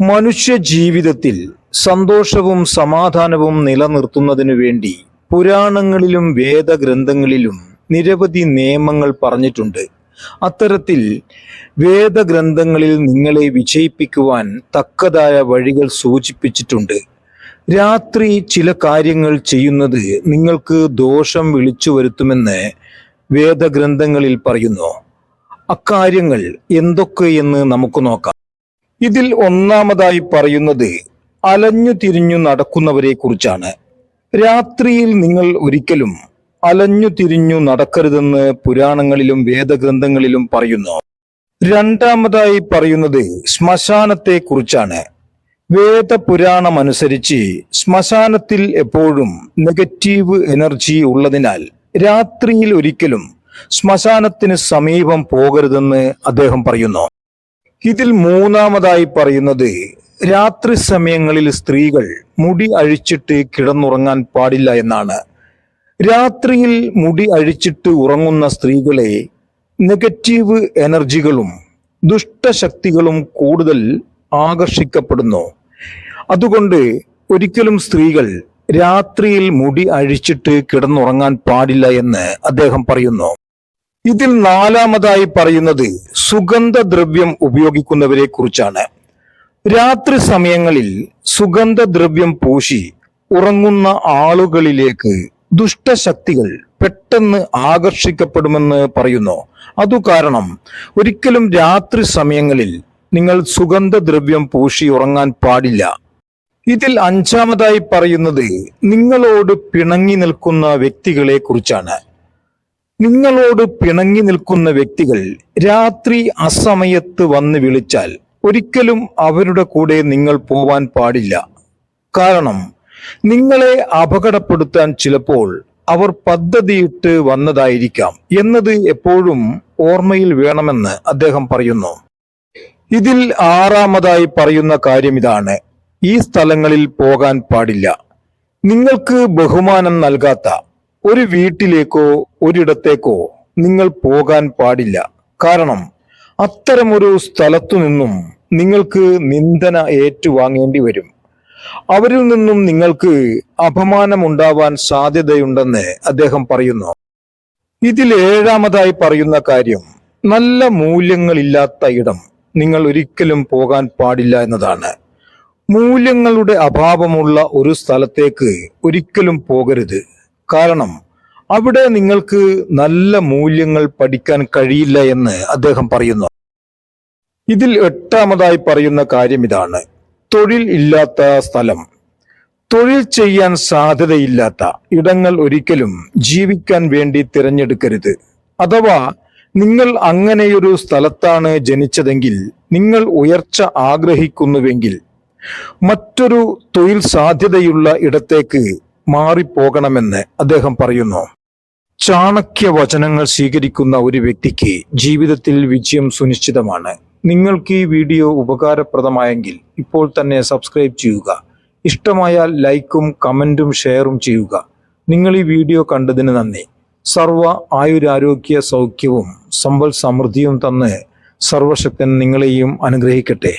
മനുഷ്യ ജീവിതത്തിൽ സന്തോഷവും സമാധാനവും നിലനിർത്തുന്നതിനു വേണ്ടി പുരാണങ്ങളിലും വേദഗ്രന്ഥങ്ങളിലും നിരവധി നിയമങ്ങൾ പറഞ്ഞിട്ടുണ്ട്. അത്തരത്തിൽ വേദഗ്രന്ഥങ്ങളിൽ നിങ്ങളെ വിജയിപ്പിക്കുവാൻ തക്കതായ വഴികൾ സൂചിപ്പിച്ചിട്ടുണ്ട്. രാത്രി ചില കാര്യങ്ങൾ ചെയ്യുന്നത് നിങ്ങൾക്ക് ദോഷം വിളിച്ചു വരുത്തുമെന്ന് വേദഗ്രന്ഥങ്ങളിൽ പറയുന്നു. അക്കാര്യങ്ങൾ എന്തൊക്കെയെന്ന് നമുക്ക് നോക്കാം. ഇതിൽ ഒന്നാമതായി പറയുന്നത് അലഞ്ഞു തിരിഞ്ഞു നടക്കുന്നവരെ കുറിച്ചാണ് രാത്രിയിൽ നിങ്ങൾ ഒരിക്കലും അലഞ്ഞു തിരിഞ്ഞു നടക്കരുതെന്ന് പുരാണങ്ങളിലും വേദഗ്രന്ഥങ്ങളിലും പറയുന്നു. രണ്ടാമതായി പറയുന്നത് ശ്മശാനത്തെ കുറിച്ചാണ് വേദപുരാണമനുസരിച്ച് ശ്മശാനത്തിൽ എപ്പോഴും നെഗറ്റീവ് എനർജി ഉള്ളതിനാൽ രാത്രിയിൽ ഒരിക്കലും ശ്മശാനത്തിന് സമീപം പോകരുതെന്ന് അദ്ദേഹം പറയുന്നു. ഇതിൽ മൂന്നാമതായി പറയുന്നത് രാത്രി സമയങ്ങളിൽ സ്ത്രീകൾ മുടി അഴിച്ചിട്ട് കിടന്നുറങ്ങാൻ പാടില്ല എന്നാണ്. രാത്രിയിൽ മുടി അഴിച്ചിട്ട് ഉറങ്ങുന്ന സ്ത്രീകളെ നെഗറ്റീവ് എനർജികളും ദുഷ്ടശക്തികളും കൂടുതൽ ആകർഷിക്കപ്പെടുന്നു. അതുകൊണ്ട് ഒരിക്കലും സ്ത്രീകൾ രാത്രിയിൽ മുടി അഴിച്ചിട്ട് കിടന്നുറങ്ങാൻ പാടില്ല എന്ന് അദ്ദേഹം പറയുന്നു. ഇതിൽ നാലാമതായി പറയുന്നത് സുഗന്ധദ്രവ്യം ഉപയോഗിക്കുന്നവരെ കുറിച്ചാണ്. രാത്രി സമയങ്ങളിൽ സുഗന്ധദ്രവ്യം പൂശി ഉറങ്ങുന്ന ആളുകളിലേക്ക് ദുഷ്ടശക്തികൾ പെട്ടെന്ന് ആകർഷിക്കപ്പെടുമെന്ന് പറയുന്നു. അതുകാരണം ഒരിക്കലും രാത്രി സമയങ്ങളിൽ നിങ്ങൾ സുഗന്ധദ്രവ്യം പൂശി ഉറങ്ങാൻ പാടില്ല. ഇതിൽ അഞ്ചാമതായി പറയുന്നത് നിങ്ങളോട് പിണങ്ങി നിൽക്കുന്ന വ്യക്തികളെ കുറിച്ചാണ്. നിങ്ങളോട് പിണങ്ങി നിൽക്കുന്ന വ്യക്തികൾ രാത്രി അസമയത്ത് വന്ന് വിളിച്ചാൽ ഒരിക്കലും അവരുടെ കൂടെ നിങ്ങൾ പോവാൻ പാടില്ല. കാരണം നിങ്ങളെ അപകടപ്പെടുത്താൻ ചിലപ്പോൾ അവർ പദ്ധതിയിട്ട് വന്നതായിരിക്കാം എന്നത് എപ്പോഴും ഓർമ്മയിൽ വേണമെന്ന് അദ്ദേഹം പറയുന്നു. ഇതിൽ ആറാമതായി പറയുന്ന കാര്യം ഇതാണ്. ഈ സ്ഥലങ്ങളിൽ പോകാൻ പാടില്ല. നിങ്ങൾക്ക് ബഹുമാനം നൽകാത്ത ഒരു വീട്ടിലേക്കോ ഒരിടത്തേക്കോ നിങ്ങൾ പോകാൻ പാടില്ല. കാരണം അത്തരമൊരു സ്ഥലത്തു നിന്നും നിങ്ങൾക്ക് നിന്ദന ഏറ്റുവാങ്ങേണ്ടി വരും. അവരിൽ നിന്നും നിങ്ങൾക്ക് അപമാനമുണ്ടാവാൻ സാധ്യതയുണ്ടെന്ന് അദ്ദേഹം പറയുന്നു. ഇതിൽ ഏഴാമതായി പറയുന്ന കാര്യം നല്ല മൂല്യങ്ങളില്ലാത്ത ഇടം നിങ്ങൾ ഒരിക്കലും പോകാൻ പാടില്ല എന്നതാണ്. മൂല്യങ്ങളുടെ അഭാവമുള്ള ഒരു സ്ഥലത്തേക്ക് ഒരിക്കലും പോകരുത്. കാരണം അവിടെ നിങ്ങൾക്ക് നല്ല മൂല്യങ്ങൾ പഠിക്കാൻ കഴിയില്ല എന്ന് അദ്ദേഹം പറയുന്നു. ഇതിൽ എട്ടാമതായി പറയുന്ന കാര്യം ഇതാണ്. തൊഴിൽ ഇല്ലാത്ത സ്ഥലം. തൊഴിൽ ചെയ്യാൻ സാധ്യതയില്ലാത്ത ഇടങ്ങൾ ഒരിക്കലും ജീവിക്കാൻ വേണ്ടി തിരഞ്ഞെടുക്കരുത്. അഥവാ നിങ്ങൾ അങ്ങനെയൊരു സ്ഥലത്താണ് ജനിച്ചതെങ്കിൽ നിങ്ങൾ ഉയർച്ച ആഗ്രഹിക്കുന്നുവെങ്കിൽ മറ്റൊരു തൊഴിൽ സാധ്യതയുള്ള ഇടത്തേക്ക് മാറിപ്പോകണമെന്ന് അദ്ദേഹം പറയുന്നു. ചാണക്യ വചനങ്ങൾ സ്വീകരിക്കുന്ന ഒരു വ്യക്തിക്ക് ജീവിതത്തിൽ വിജയം സുനിശ്ചിതമാണ്. നിങ്ങൾക്ക് ഈ വീഡിയോ ഉപകാരപ്രദമായെങ്കിൽ ഇപ്പോൾ തന്നെ സബ്സ്ക്രൈബ് ചെയ്യുക. ഇഷ്ടമായാൽ ലൈക്കും കമന്റും ഷെയറും ചെയ്യുക. നിങ്ങൾ ഈ വീഡിയോ കണ്ടതിന് നന്ദി. സർവ ആയുരാരോഗ്യ സൗഖ്യവും സമ്പൽ സമൃദ്ധിയും തന്ന് സർവശക്തൻ നിങ്ങളെയും അനുഗ്രഹിക്കട്ടെ.